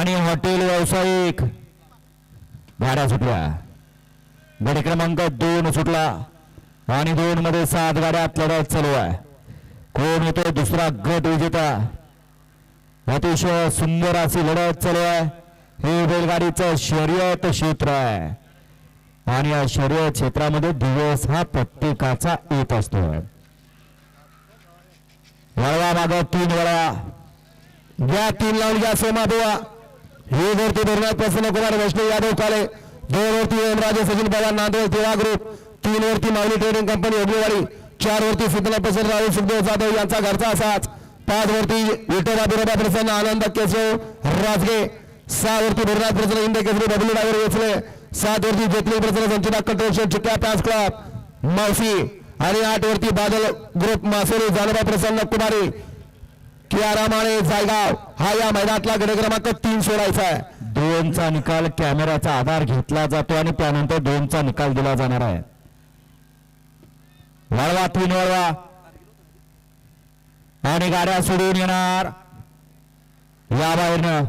आणि हॉटेल व्यावसायिक. गाड्या सुटल्या गडी क्रमांक दोन सुटला. आणि दोन मध्ये सात गाड्यात लढत चालू आहे. कोण होतो दुसरा गट विजेता? अतिशय सुंदर अशी लढत चालू आहे. हे बैलगाडीचं शर्यत क्षेत्र आहे. आणि या शर्यत क्षेत्रामध्ये दिवस हा प्रत्येकाचा येत असतो. वळवा माग तीन वळवा या तीन लावून घ्या सोमा देवा हे वरती प्रसन्न कुमार वैष्णव यादव काले दोन वरती ओमराजे सचिन पवार नांदेड तेरा ग्रुप तीन वरती माऊली ट्रेडिंग कंपनी अग्निवाडी चार वरती सुतना प्रसन्न राहुल सुखदेव जाधव यांचा घरचा असाच. पाच वरती विठोबा बिरोबा प्रसन्न आनंद केशव राजगे सहा वरती भरनाथ प्रसन्न इंदे केसरी बबलू डागर वेचले सात वरती जेतली प्रसन्न संचिता कंट्रोल चिक्या पॅस क्लब मावशी. आणि आठ वरती बादल ग्रुप मासोरी जानबा प्रसन्न कुमारी. कियारामाने जायगाव हा या मैदानातला गड क्रमांक तीन सोडायचा आहे. दोनचा निकाल कॅमेऱ्याचा आधार घेतला जातो आणि त्यानंतर दोनचा निकाल दिला जाणार आहे. वळवा तीन वळवा. आणि गाड्या सोडून येणार. या बाहेरनं.